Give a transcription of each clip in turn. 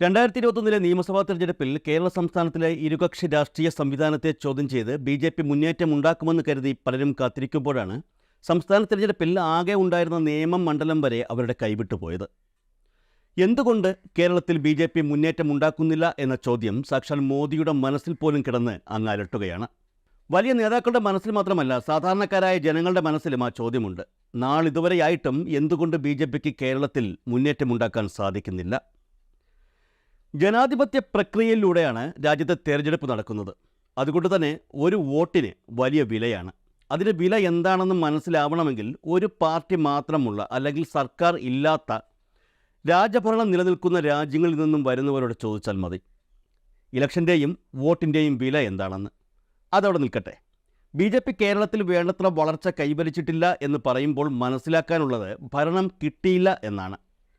രണ്ടായിരത്തി ഇരുപത്തൊന്നിലെ നിയമസഭാ തെരഞ്ഞെടുപ്പിൽ കേരള സംസ്ഥാനത്തിലെ ഇരുകക്ഷി രാഷ്ട്രീയ സംവിധാനത്തെ ചോദ്യം ചെയ്ത് ബി ജെ പി മുന്നേറ്റം ഉണ്ടാക്കുമെന്ന് കരുതി പലരും കാത്തിരിക്കുമ്പോഴാണ് സംസ്ഥാന തെരഞ്ഞെടുപ്പിൽ ആകെ ഉണ്ടായിരുന്ന നിയമം മണ്ഡലം വരെ അവരുടെ കൈവിട്ടു പോയത്. എന്തുകൊണ്ട് കേരളത്തിൽ ബി ജെ പി മുന്നേറ്റം ഉണ്ടാക്കുന്നില്ല എന്ന ചോദ്യം സാക്ഷാൽ മോദിയുടെ മനസ്സിൽ പോലും കിടന്ന് അങ്ങ് അലട്ടുകയാണ്. വലിയ നേതാക്കളുടെ മനസ്സിൽ മാത്രമല്ല സാധാരണക്കാരായ ജനങ്ങളുടെ മനസ്സിലും ആ ചോദ്യമുണ്ട്. നാളിതുവരെയായിട്ടും എന്തുകൊണ്ട് ബി ജെ പിക്ക് കേരളത്തിൽ മുന്നേറ്റമുണ്ടാക്കാൻ സാധിക്കുന്നില്ല? ജനാധിപത്യ പ്രക്രിയയിലൂടെയാണ് രാജ്യത്തെ തെരഞ്ഞെടുപ്പ് നടക്കുന്നത്. അതുകൊണ്ട് തന്നെ ഒരു വോട്ടിന് വലിയ വിലയാണ്. അതിന്റെ വില എന്താണെന്ന് മനസ്സിലാവണമെങ്കിൽ ഒരു പാർട്ടി മാത്രമുള്ള അല്ലെങ്കിൽ സർക്കാർ ഇല്ലാത്ത രാജഭരണം നിലനിൽക്കുന്ന രാജ്യങ്ങളിൽ നിന്നും വരുന്നവരോട് ചോദിച്ചാൽ മതി. ഇലക്ഷന്റെയും വോട്ടിന്റെയും വില എന്താണെന്ന്. അതവിടെ നിൽക്കട്ടെ. ബി ജെ പി കേരളത്തിൽ വേണ്ടത്ര വളർച്ച കൈവരിച്ചിട്ടില്ല എന്ന് പറയുമ്പോൾ മനസ്സിലാക്കാനുള്ളത് ഭരണം കിട്ടിയില്ല എന്നാണ്.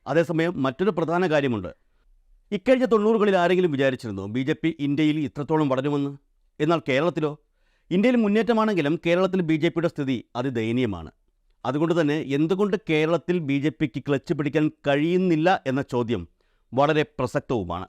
അതേസമയം മറ്റൊരു പ്രധാന കാര്യമുണ്ട്. ഇക്കഴിഞ്ഞ തൊണ്ണൂറുകളിൽ ആരെങ്കിലും വിചാരിച്ചിരുന്നോ ബി ജെ പി ഇന്ത്യയിൽ ഇത്രത്തോളം വളരുമെന്ന്? എന്നാൽ കേരളത്തിലോ? ഇന്ത്യയിൽ മുന്നേറ്റമാണെങ്കിലും കേരളത്തിൽ ബി ജെ പിയുടെ സ്ഥിതി അതിദയനീയമാണ്. അതുകൊണ്ട് തന്നെ എന്തുകൊണ്ട് കേരളത്തിൽ ബി ജെ പിക്ക് ക്ലച്ച് പിടിക്കാൻ കഴിയുന്നില്ല എന്ന ചോദ്യം വളരെ പ്രസക്തവുമാണ്.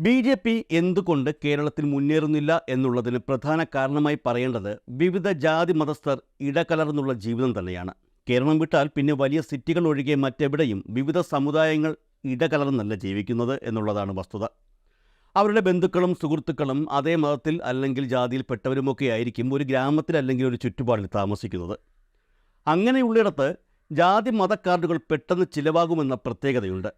ബി ജെ പി എന്തുകൊണ്ട് കേരളത്തിൽ മുന്നേറുന്നില്ല എന്നുള്ളതിന് പ്രധാന കാരണമായി പറയേണ്ടത് വിവിധ ജാതി മതസ്ഥർ ഇടകലർന്നുള്ള ജീവിതം തന്നെയാണ്. കേരളം വിട്ടാൽ പിന്നെ വലിയ സിറ്റികൾ ഒഴികെ മറ്റെവിടെയും വിവിധ സമുദായങ്ങൾ ഇടകലർന്നല്ല ജീവിക്കുന്നത് എന്നുള്ളതാണ് വസ്തുത. അവരുടെ ബന്ധുക്കളും സുഹൃത്തുക്കളും അതേ മതത്തിൽ അല്ലെങ്കിൽ ജാതിയിൽപ്പെട്ടവരുമൊക്കെ ആയിരിക്കും ഒരു ഗ്രാമത്തിൽ അല്ലെങ്കിൽ ഒരു ചുറ്റുപാടിൽ താമസിക്കുന്നത്. അങ്ങനെയുള്ളിടത്ത് ജാതി മത കാർഡുകൾ പെട്ടെന്ന് ചിലവാകുമെന്ന പ്രത്യേകതയുണ്ട്.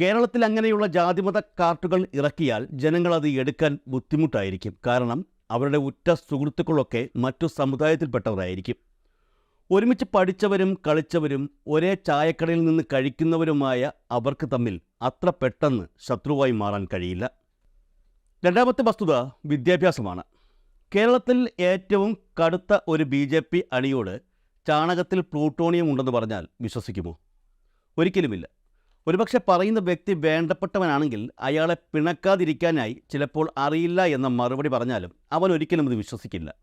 കേരളത്തിൽ അങ്ങനെയുള്ള ജാതിമത കാർഡുകൾ ഇറക്കിയാൽ ജനങ്ങൾ അത് എടുക്കാൻ ബുദ്ധിമുട്ടായിരിക്കും. കാരണം അവരുടെ ഉറ്റ സുഹൃത്തുക്കളൊക്കെ മറ്റു സമുദായത്തിൽപ്പെട്ടവരായിരിക്കും. ഒരുമിച്ച് പഠിച്ചവരും കളിച്ചവരും ഒരേ ചായക്കടയിൽ നിന്ന് കഴിക്കുന്നവരുമായ അവർക്ക് തമ്മിൽ അത്ര പെട്ടെന്ന് ശത്രുവായി മാറാൻ കഴിയില്ല. രണ്ടാമത്തെ വസ്തുത വിദ്യാഭ്യാസമാണ്. കേരളത്തിൽ ഏറ്റവും കടുത്ത ഒരു ബി ജെ പി അണിയോട് ചാണകത്തിൽ പ്ലൂട്ടോണിയം ഉണ്ടെന്ന് പറഞ്ഞാൽ വിശ്വസിക്കുമോ? ഒരിക്കലുമില്ല. ഒരുപക്ഷെ പറയുന്ന വ്യക്തി വേണ്ടപ്പെട്ടവനാണെങ്കിൽ അയാളെ പിണക്കാതിരിക്കാനായി ചിലപ്പോൾ അറിയില്ല എന്ന മറുപടി പറഞ്ഞാലും അവൻ ഒരിക്കലും ഇത് വിശ്വസിക്കില്ല.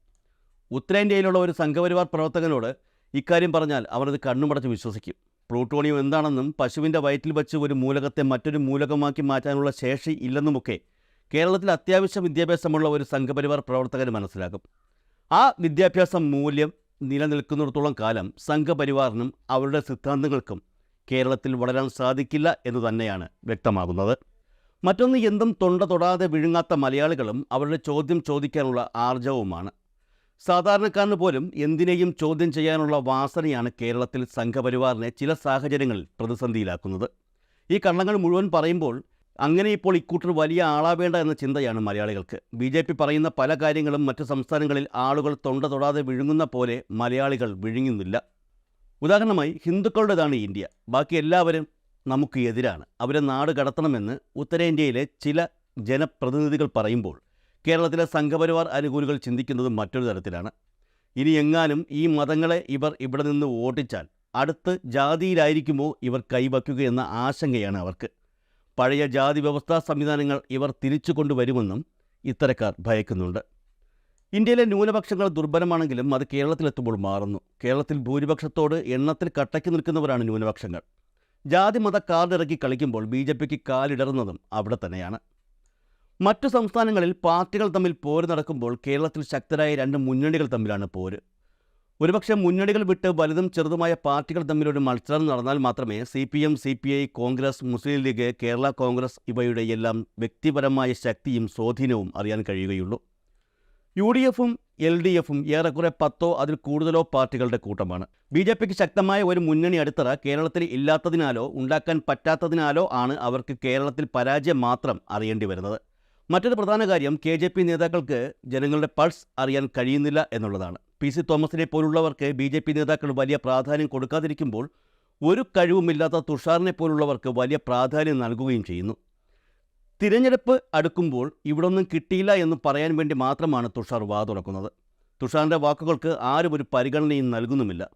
ഉത്തരേന്ത്യയിലുള്ള ഒരു സംഘപരിവാർ പ്രവർത്തകനോട് ഇക്കാര്യം പറഞ്ഞാൽ അവരത് കണ്ണുമടച്ച് വിശ്വസിക്കും. പ്ലൂട്ടോണിയം എന്താണെന്നും പശുവിന്റെ വയറ്റിൽ വെച്ച് ഒരു മൂലകത്തെ മറ്റൊരു മൂലകമാക്കി മാറ്റാനുള്ള ശേഷി ഇല്ലെന്നുമൊക്കെ കേരളത്തിൽ അത്യാവശ്യ വിദ്യാഭ്യാസമുള്ള ഒരു സംഘപരിവാർ പ്രവർത്തകർ മനസ്സിലാക്കും ആ വിദ്യാഭ്യാസ മൂല്യം നിലനിൽക്കുന്നിടത്തോളം കാലം സംഘപരിവാറിനും അവരുടെ സിദ്ധാന്തങ്ങൾക്കും കേരളത്തിൽ വളരാൻ സാധിക്കില്ല എന്ന് തന്നെയാണ് വ്യക്തമാകുന്നത്. മറ്റൊന്ന് എന്തും തൊണ്ട തൊടാതെ വിഴുങ്ങാത്ത മലയാളികളും അവരുടെ ചോദ്യം ചോദിക്കാനുള്ള ആർജവുമാണ്. സാധാരണക്കാരന് പോലും എന്തിനേയും ചോദ്യം ചെയ്യാനുള്ള വാസനയാണ് കേരളത്തിൽ സംഘപരിവാറിനെ ചില സാഹചര്യങ്ങളിൽ പ്രതിസന്ധിയിലാക്കുന്നത്. ഈ കള്ളങ്ങൾ മുഴുവൻ പറയുമ്പോൾ അങ്ങനെ ഇപ്പോൾ ഇക്കൂട്ടർ വലിയ ആളാവേണ്ട എന്ന ചിന്തയാണ് മലയാളികൾക്ക്. ബി ജെ പി പറയുന്ന പല കാര്യങ്ങളും മറ്റു സംസ്ഥാനങ്ങളിൽ ആളുകൾ തൊണ്ട തൊടാതെ വിഴുങ്ങുന്ന പോലെ മലയാളികൾ വിഴുങ്ങുന്നില്ല. ഉദാഹരണമായി ഹിന്ദുക്കളുടേതാണ് ഇന്ത്യ. ബാക്കി എല്ലാവരും നമുക്ക് എതിരാണ്. അവരെ നാട് കടത്തണമെന്ന് ഉത്തരേന്ത്യയിലെ ചില ജനപ്രതിനിധികൾ പറയുമ്പോൾ കേരളത്തിലെ സംഘപരിവാർ അനുകൂലികൾ ചിന്തിക്കുന്നത് മറ്റൊരു തരത്തിലാണ്. ഇനി എങ്ങാനും ഈ മതങ്ങളെ ഇവർ ഇവിടെ നിന്ന് ഓട്ടിച്ചാൽ അടുത്ത് ജാതിയിലായിരിക്കുമോ ഇവർ കൈവയ്ക്കുകയെന്ന ആശങ്കയാണ് അവർക്ക്. പഴയ ജാതി വ്യവസ്ഥാ സംവിധാനങ്ങൾ ഇവർ തിരിച്ചു കൊണ്ടുവരുമെന്നും ഇത്തരക്കാർ ഭയക്കുന്നുണ്ട്. ഇന്ത്യയിലെ ന്യൂനപക്ഷങ്ങൾ ദുർബലമാണെങ്കിലും അത് കേരളത്തിലെത്തുമ്പോൾ മാറുന്നു. കേരളത്തിൽ ഭൂരിപക്ഷത്തോട് എണ്ണത്തിൽ കട്ടയ്ക്ക് നിൽക്കുന്നവരാണ് ന്യൂനപക്ഷങ്ങൾ. ജാതി മത കാർഡ് ഇറക്കി കളിക്കുമ്പോൾ ബി ജെ പിക്ക് കാലിടറുന്നതും അവിടെ തന്നെയാണ്. മറ്റു സംസ്ഥാനങ്ങളിൽ പാർട്ടികൾ തമ്മിൽ പോര് നടക്കുമ്പോൾ കേരളത്തിൽ ശക്തരായ രണ്ട് മുന്നണികൾ തമ്മിലാണ് പോര്. ഒരുപക്ഷെ മുന്നണികൾ വിട്ട് വലുതും ചെറുതുമായ പാർട്ടികൾ തമ്മിലൊരു മത്സരം നടന്നാൽ മാത്രമേ C P M C P I Congress Muslim League Kerala Congress ഇവയുടെ എല്ലാം വ്യക്തിപരമായ ശക്തിയും സ്വാധീനവും അറിയാൻ കഴിയുകയുള്ളൂ. യു ഡി എഫും എൽ ഡി എഫും ഏറെക്കുറെ പത്തോ അതിൽ കൂടുതലോ പാർട്ടികളുടെ കൂട്ടമാണ്. ബി ജെ പിക്ക് ശക്തമായ ഒരു മുന്നണി അടിത്തറ കേരളത്തിൽ ഇല്ലാത്തതിനാലോ ഉണ്ടാക്കാൻ പറ്റാത്തതിനാലോ ആണ് അവർക്ക് കേരളത്തിൽ പരാജയം മാത്രം അറിയേണ്ടി വരുന്നത്. മറ്റൊരു പ്രധാന കാര്യം കെ ജെ പി നേതാക്കൾക്ക് ജനങ്ങളുടെ പൾസ് അറിയാൻ കഴിയുന്നില്ല എന്നുള്ളതാണ്. പി സി തോമസിനെ പോലുള്ളവർക്ക് ബി ജെ പി നേതാക്കൾ വലിയ പ്രാധാന്യം കൊടുക്കാതിരിക്കുമ്പോൾ ഒരു കഴിവുമില്ലാത്ത തുഷാറിനെ പോലുള്ളവർക്ക് വലിയ പ്രാധാന്യം നൽകുകയും ചെയ്യുന്നു. തിരഞ്ഞെടുപ്പ് അടുക്കുമ്പോൾ ഇവിടൊന്നും കിട്ടിയില്ല എന്ന് പറയാൻ വേണ്ടി മാത്രമാണ് തുഷാർ വാ തുറക്കുന്നത്. തുഷാറിന്റെ വാക്കുകൾക്ക് ആരും ഒരു പരിഗണനയും നൽകുന്നുമില്ല.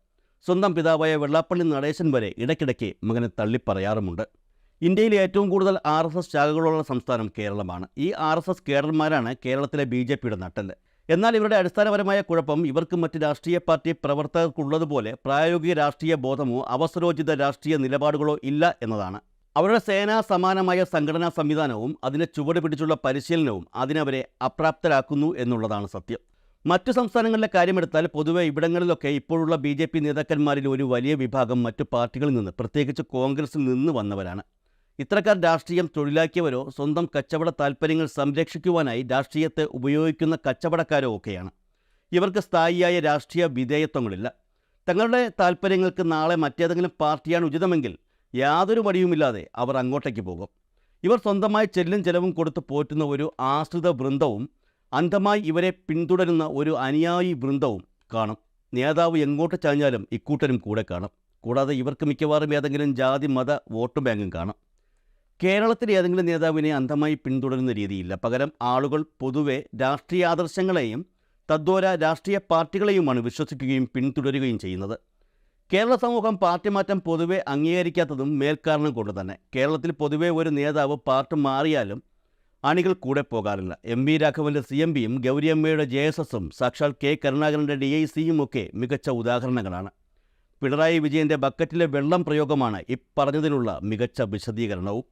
സ്വന്തം പിതാവായ വെള്ളാപ്പള്ളി നടേശൻ വരെ ഇടയ്ക്കിടയ്ക്ക് മകനെ തള്ളിപ്പറയാറുമുണ്ട്. ഇന്ത്യയിൽ ഏറ്റവും കൂടുതൽ ആർ എസ് എസ് ശാഖകളുള്ള സംസ്ഥാനം കേരളമാണ്. ഈ ആർ എസ് എസ് കേരളന്മാരാണ് കേരളത്തിലെ ബി ജെ പിയുടെ നട്ടൽ എന്നാൽ ഇവരുടെ അടിസ്ഥാനപരമായ കുഴപ്പം ഇവർക്ക് മറ്റ് രാഷ്ട്രീയ പാർട്ടി പ്രവർത്തകർക്കുള്ളതുപോലെ പ്രായോഗിക രാഷ്ട്രീയ ബോധമോ അവസരോചിത രാഷ്ട്രീയ നിലപാടുകളോ ഇല്ല എന്നതാണ്. അവരുടെ സേനാ സമാനമായ സംഘടനാ സംവിധാനവും അതിനെ ചുവട് പിടിച്ചുള്ള പരിശീലനവും അതിനവരെ അപ്രാപ്തരാക്കുന്നു എന്നുള്ളതാണ് സത്യം. മറ്റു സംസ്ഥാനങ്ങളിലെ കാര്യമെടുത്താൽ പൊതുവെ ഇവിടങ്ങളിലൊക്കെ ഇപ്പോഴുള്ള ബി ജെ പി നേതാക്കന്മാരിൽ ഒരു വലിയ വിഭാഗം മറ്റു പാർട്ടികളിൽ നിന്ന് പ്രത്യേകിച്ച് കോൺഗ്രസിൽ നിന്ന് വന്നവരാണ്. ഇത്തരക്കാർ രാഷ്ട്രീയം തൊഴിലാക്കിയവരോ സ്വന്തം കച്ചവട താൽപ്പര്യങ്ങൾ സംരക്ഷിക്കുവാനായി രാഷ്ട്രീയത്തെ ഉപയോഗിക്കുന്ന കച്ചവടക്കാരോ ഒക്കെയാണ്. ഇവർക്ക് സ്ഥായിയായ രാഷ്ട്രീയ വിധേയത്വങ്ങളില്ല. തങ്ങളുടെ താൽപ്പര്യങ്ങൾക്ക് നാളെ മറ്റേതെങ്കിലും പാർട്ടിയാണ് ഉചിതമെങ്കിൽ യാതൊരു വടിയുമില്ലാതെ അവർ അങ്ങോട്ടേക്ക് പോകും. ഇവർ സ്വന്തമായി ചെല്ലും ചെലവും കൊടുത്ത് പോറ്റുന്ന ഒരു ആശ്രിത വൃന്ദവും അന്ധമായി ഇവരെ പിന്തുടരുന്ന ഒരു അനുയായി വൃന്ദവും കാണും. നേതാവ് എങ്ങോട്ട് ചാഞ്ഞാലും ഇക്കൂട്ടരും കൂടെ കാണും. കൂടാതെ ഇവർക്ക് മിക്കവാറും ഏതെങ്കിലും ജാതി മത വോട്ട് ബാങ്കും കാണും. കേരളത്തിൽ ഏതെങ്കിലും നേതാവിനെ അന്ധമായി പിന്തുടരുന്ന രീതിയില്ല. പകരം ആളുകൾ പൊതുവെ രാഷ്ട്രീയ ആദർശങ്ങളെയും തദ്വാര രാഷ്ട്രീയ പാർട്ടികളെയുമാണ് വിശ്വസിക്കുകയും പിന്തുടരുകയും ചെയ്യുന്നത്. കേരള സമൂഹം പാർട്ടി മാറ്റം പൊതുവെ അംഗീകരിക്കാത്തതും മേൽക്കാരണം കൊണ്ട് തന്നെ. കേരളത്തിൽ പൊതുവെ ഒരു നേതാവ് പാർട്ടി മാറിയാലും അണികൾ കൂടെ പോകാറില്ല. എം വി രാഘവന്റെ സി എം പിയും ഗൗരിയമ്മയുടെ ജെ എസ് എസും സാക്ഷാൽ കെ കരുണാകരന്റെ ഡി ഐ സിയും ഒക്കെ മികച്ച ഉദാഹരണങ്ങളാണ്. പിണറായി വിജയന്റെ ബക്കറ്റിലെ വെള്ളം പ്രയോഗമാണ് ഇപ്പറഞ്ഞതിനുള്ള മികച്ച വിശദീകരണവും.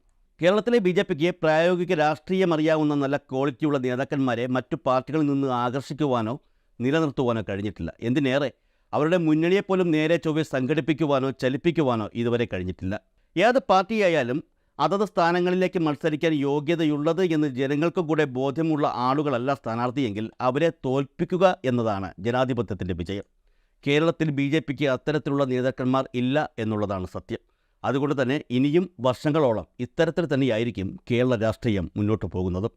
കേരളത്തിലെ ബി ജെ പിക്ക് പ്രായോഗിക രാഷ്ട്രീയം അറിയാവുന്ന നല്ല ക്വാളിറ്റിയുള്ള നേതാക്കന്മാരെ മറ്റു പാർട്ടികളിൽ നിന്ന് ആകർഷിക്കുവാനോ നിലനിർത്തുവാനോ കഴിഞ്ഞിട്ടില്ല. എന്തിനേറെ അവരുടെ മുന്നണിയെപ്പോലും നേരെ ചൊവ്വെ സംഘടിപ്പിക്കുവാനോ ചലിപ്പിക്കുവാനോ ഇതുവരെ കഴിഞ്ഞിട്ടില്ല. ഏത് പാർട്ടിയായാലും അതത് സ്ഥാനങ്ങളിലേക്ക് മത്സരിക്കാൻ യോഗ്യതയുള്ളത് എന്ന് ജനങ്ങൾക്കും കൂടെ ബോധ്യമുള്ള ആളുകളല്ല സ്ഥാനാർത്ഥിയെങ്കിൽ അവരെ തോൽപ്പിക്കുക എന്നതാണ് ജനാധിപത്യത്തിന്റെ വിജയം. കേരളത്തിൽ ബി ജെ പിക്ക് അത്തരത്തിലുള്ള നേതാക്കന്മാർ ഇല്ല എന്നുള്ളതാണ് സത്യം. അതുകൊണ്ട് തന്നെ ഇനിയും വർഷങ്ങളോളം ഇത്തരത്തിൽ തന്നെയായിരിക്കും കേരള രാഷ്ട്രീയം മുന്നോട്ട് പോകുന്നത്.